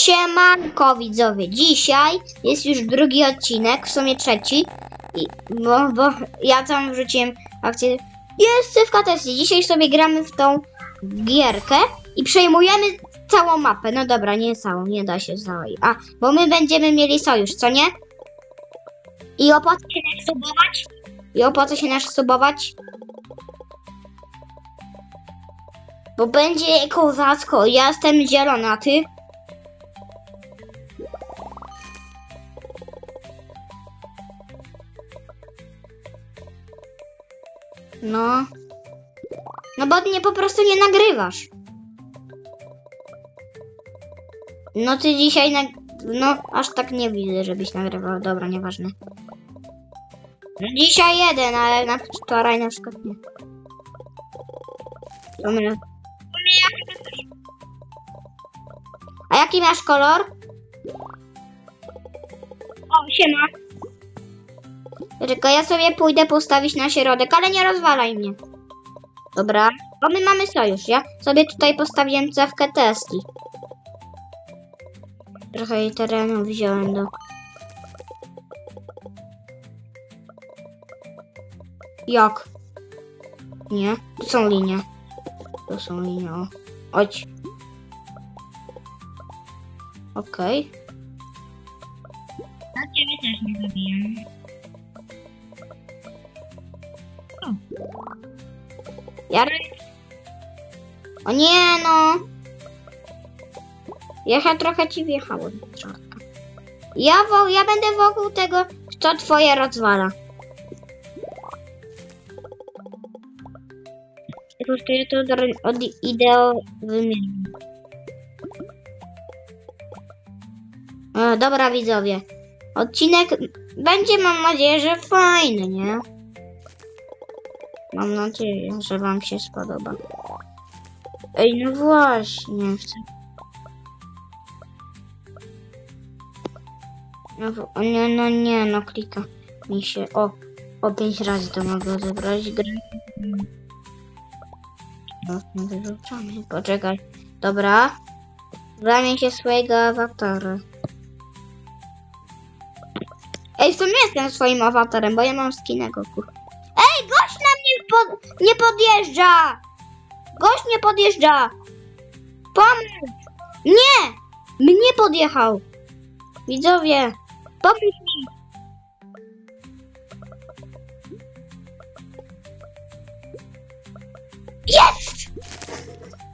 Siemanko widzowie, dzisiaj jest już drugi odcinek, w sumie trzeci, i, bo, bo ja tam wrzuciłem akcję Jest w katesji, dzisiaj sobie gramy w tą gierkę i przejmujemy całą mapę, no dobra, nie całą, nie da się całej, a, bo my będziemy mieli sojusz, co nie? I opłaca się nas subować? I opłaca się nas subować? Bo będzie kozacko, ja jestem zielony, a ty? No. No bo nie po prostu nie nagrywasz. No ty dzisiaj nag... No, aż tak nie widzę, żebyś nagrywał. Dobra, nieważne. Dzisiaj jeden, ale na wczoraj na przykład nie. Dobra. A jaki masz kolor? O, siema. Czekaj, ja sobie pójdę postawić na środek, ale nie rozwalaj mnie. Dobra, bo my mamy sojusz, ja sobie tutaj postawiłem cewkę Tesli. Trochę jej terenu wziąłem do... Jak? Nie, tu są linie. Tu są linie, o. Chodź. Okej. Na ciebie też nie zabijam. Jarek? O nie no! Ja trochę ci wjechałem. Trochę. Ja, wo, ja będę wokół tego, kto twoje rozwala. Tylko ja to od, od ideo wymienię. Dobra widzowie. Odcinek będzie mam nadzieję, że fajny, nie? Mam nadzieję, że wam się spodoba. Ej, no właśnie. No, nie, no nie, no klika mi się. O, o pięć razy to mogę zebrać grę. No, wyrzucamy. Poczekaj. Dobra. Zamień się swojego awatara. Ej, w sumie jestem swoim awatarem, bo ja mam skinego, kur... pod... nie podjeżdża! Gość nie podjeżdża! Pomóż! Nie! Mnie podjechał! Widzowie, pomóż mi! Jest!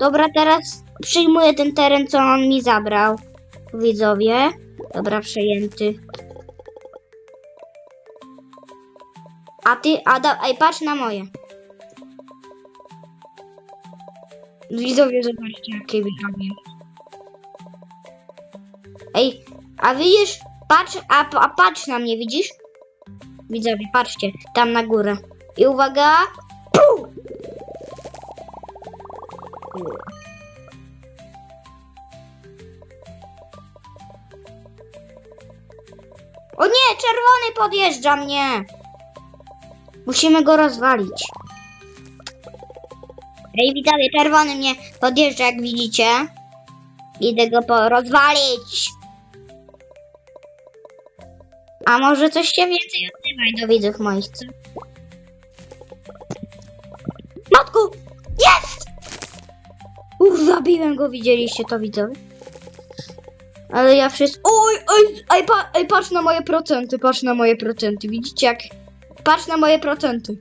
Dobra, teraz przyjmuję ten teren, co on mi zabrał. Widzowie. Dobra, przejęty. A ty, a da, ej, patrz na moje. Widzowie, zobaczcie, jakie wygranie. Ej, a widzisz, patrz, a, a patrz na mnie, widzisz? Widzowie, patrzcie, tam na górę. I uwaga! O nie, czerwony podjeżdża mnie. Musimy go rozwalić. Ej, widzowie, czerwony mnie podjeżdża, jak widzicie. Idę go rozwalić. A może coś się więcej odzywaj do widzów moich, co? Matku! Jest! Uff, zabiłem go, widzieliście to, widzowie? Ale ja wszystko... Oj, oj, ej, pa, ej, patrz na moje procenty, patrz na moje procenty, widzicie jak... Patrz na moje procenty.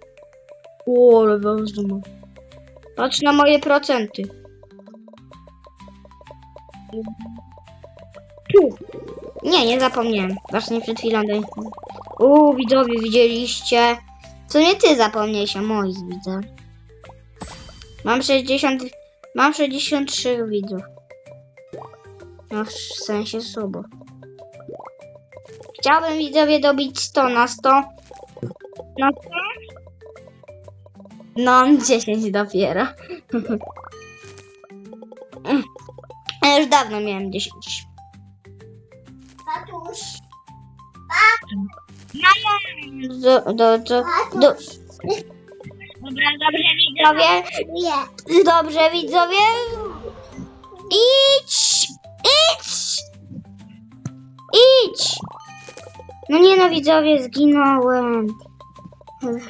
O, ale dumam. Patrz na moje procenty. Nie, nie zapomniałem. Właśnie przed chwilą. Uuu, widzowie, widzieliście? Co nie ty zapomniałeś o moich widzę. Mam 60... Mam 63 widzów. No w sensie subów. Chciałbym widzowie dobić 100 na 100. Na 100? No, 10 dopiero. Ja już dawno miałem 10. Tatuś, Do, do, do, do. Dobra, dobrze Widzowie, dobrze widzowie. Idź, idź. idź! No nie no widzowie, zginąłem.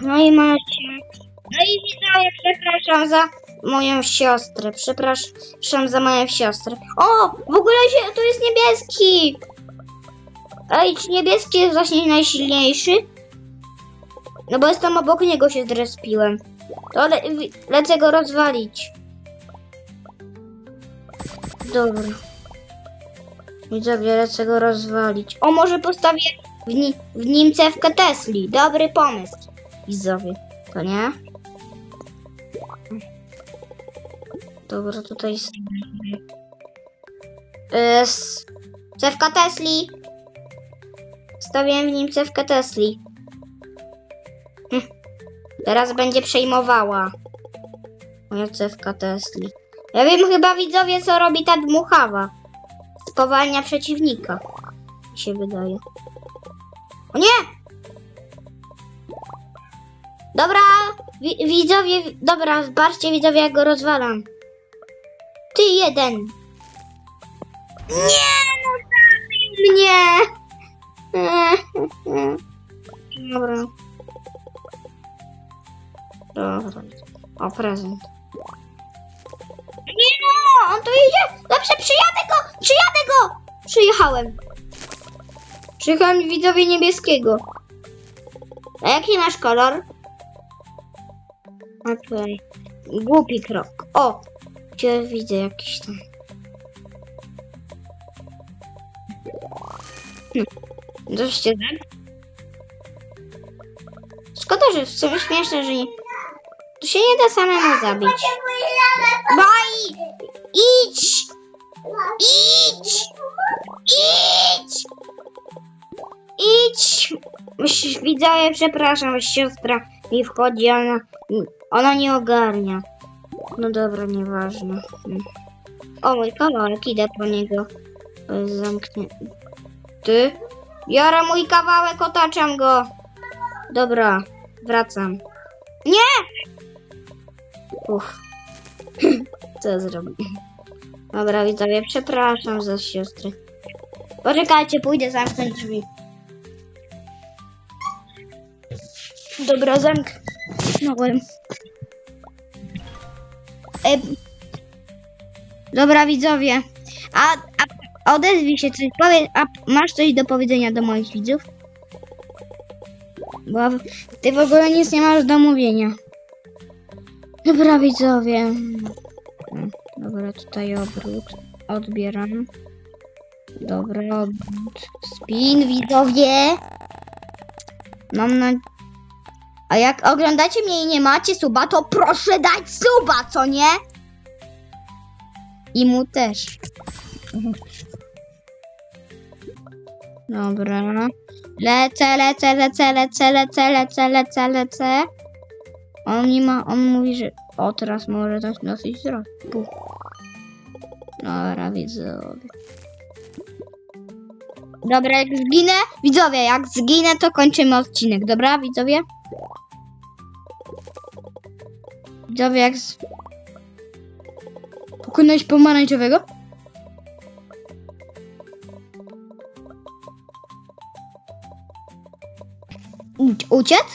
No i macie. No i widzowie, przepraszam za moją siostrę. Przepraszam za moją siostrę. O! W ogóle się, tu jest niebieski! Ej, czy niebieski jest właśnie najsilniejszy? No bo jestem obok niego się zrespiłem. To le lecę go rozwalić. Dobra. Widzowie, lecę go rozwalić. O, może postawię w, ni w nim cewkę Tesli. Dobry pomysł. Widzowie, to nie? Dobra, tutaj jest... Jest... Cewka Tesli. Stawiłem w nim cewkę Tesli. Hm. Teraz będzie przejmowała. Moja cewka Tesli. Ja wiem chyba widzowie co robi ta dmuchawa. Spowalnia przeciwnika. Mi się wydaje. O nie! Dobra, wi widzowie, dobra, zobaczcie widzowie jak go rozwalam. Ty jeden. Nie, no zabił mnie. Dobra. Dobra. O, prezent. Nie no, on tu idzie. Dobrze, przyjadę go, przyjadę go. Przyjechałem. Przyjechałem widzowie niebieskiego. A jaki masz kolor? Okej. Głupi krok. O! Cię widzę jakiś tam. Hm. Doście tak? Szkoda, że w sumie śmieszne, że. Tu się nie da samemu zabić. Baj! Idź! Idź! Idź! Idź! Myślisz, Widzowie, przepraszam, siostra mi wchodzi, ona, ona nie ogarnia. No dobra, nieważne. O, mój kawałek, idę po niego. Jest zamknięty. Ty? Biorę mój kawałek, otaczam go. Dobra, wracam. Nie! Uff. Co zrobię? Dobra, widzowie, przepraszam za siostry. Poczekajcie, pójdę zamknąć drzwi. Dobra, zamknąłem. E, dobra, widzowie. A, a odezwij się coś. Powie, a masz coś do powiedzenia do moich widzów? Bo ty w ogóle nic nie masz do mówienia. Dobra, widzowie. Dobra, tutaj obrót. Odbieram. Dobra, obrót. Spin, widzowie. Mam na... A jak oglądacie mnie i nie macie suba, to proszę dać suba, co nie? I mu też. Dobra. Lecę, lecę, lecę, lecę, lecę, lecę, lecę, lecę. On nie ma, on mówi, że o teraz może coś dosyć zrobić. Dobra, widzowie. Dobra, jak zginę, widzowie, jak zginę, to kończymy odcinek, dobra, widzowie? Widzowie, jak z... Pokonałeś pomarańczowego? Uciec?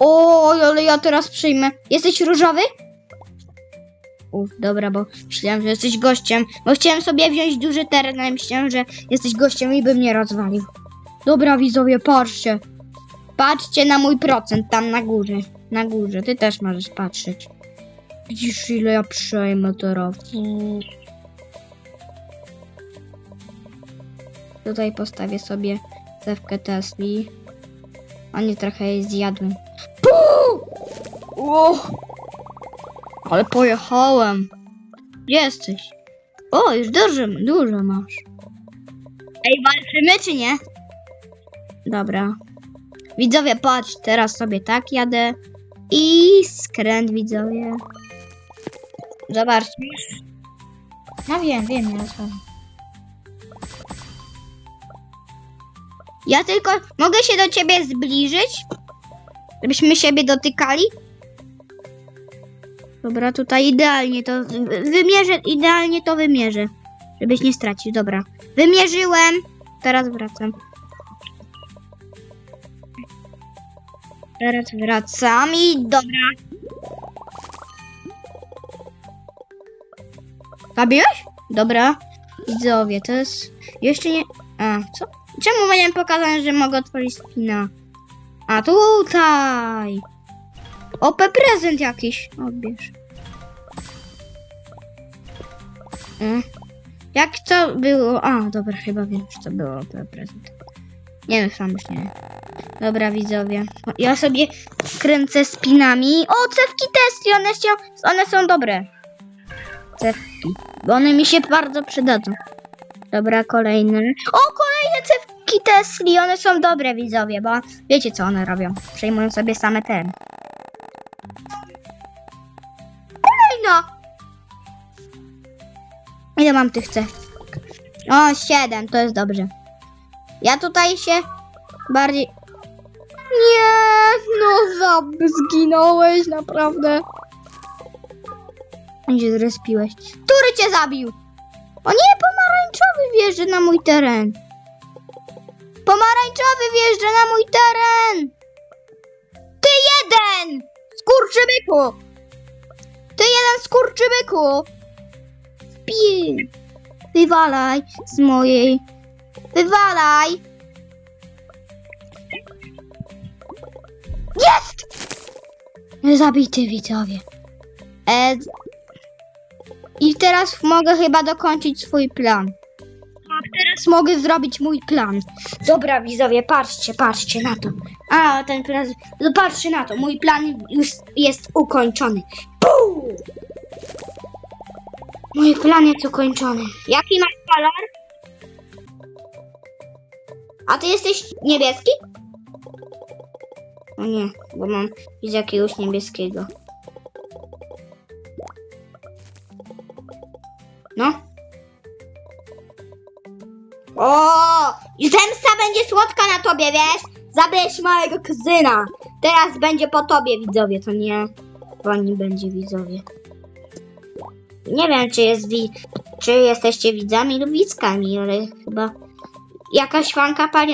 O, ale ja teraz przyjmę. Jesteś różowy? Uf, dobra, bo myślałem, że jesteś gościem. Bo chciałem sobie wziąć duży teren, ale myślałem, że jesteś gościem i by mnie rozwalił. Dobra, widzowie, patrzcie. Patrzcie na mój procent tam na górze. Na górze, ty też możesz patrzeć. Widzisz, ile ja przejmę teraz. Tutaj postawię sobie cewkę Tesli. A nie trochę jej zjadłem. Puu! O! Ale pojechałem. Jesteś? O, już dużo, dużo masz. Ej, walczymy czy nie? Dobra. Widzowie, patrz, teraz sobie tak jadę. I skręt, widzowie. Zobaczcie. No wiem, wiem, ja znam. Ja tylko mogę się do ciebie zbliżyć? Żebyśmy siebie dotykali? Dobra, tutaj idealnie to wy- wymierzę, idealnie to wymierzę. Żebyś nie stracił, dobra. Wymierzyłem. Teraz wracam. Teraz wracam i dobra. Zabiłeś? Dobra. Widzowie, to jest... Jeszcze nie... A, co? Czemu miałem pokazać, że mogę otworzyć spina? A, tutaj! OP prezent jakiś. Odbierz. Mm. Jak to było? A, dobra, chyba wiem, że to było OP prezent. Nie wiem, sam już nie wiem. Dobra, widzowie. Ja sobie kręcę spinami. O, cewki testy, one są, one są dobre. Cewki. Bo one mi się bardzo przydadzą. Dobra, kolejne. O, kolejne cewki Tesli, one są dobre, widzowie, bo wiecie, co one robią. Przejmują sobie same ten. Kolejna! Ile mam tych cewek? O, siedem, to jest dobrze. Ja tutaj się bardziej... Nie, no zab, zginąłeś, naprawdę. Gdzie zrespiłeś? Który cię zabił? O nie, pomarańczowy wjeżdża na mój teren. Pomarańczowy wjeżdża na mój teren. Ty jeden! Skurczybyku! Ty jeden skurczybyku! Pi! Wywalaj z mojej... Wywalaj! Jest! Zabity widzowie. E, I teraz mogę chyba dokończyć swój plan. Teraz mogę zrobić mój plan. Dobra, widzowie, patrzcie, patrzcie na to. A, ten plan. no Patrzcie na to, mój plan już jest ukończony. Puu! Mój plan jest ukończony. Jaki masz kolor? A ty jesteś niebieski? O nie, bo mam widzę jakiegoś niebieskiego. No. O! I zemsta będzie słodka na tobie, wiesz? Zabrałeś małego kuzyna. Teraz będzie po tobie, widzowie, to nie po nim będzie widzowie. Nie wiem, czy jest czy jesteście widzami lub widzkami, ale chyba jakaś fanka panie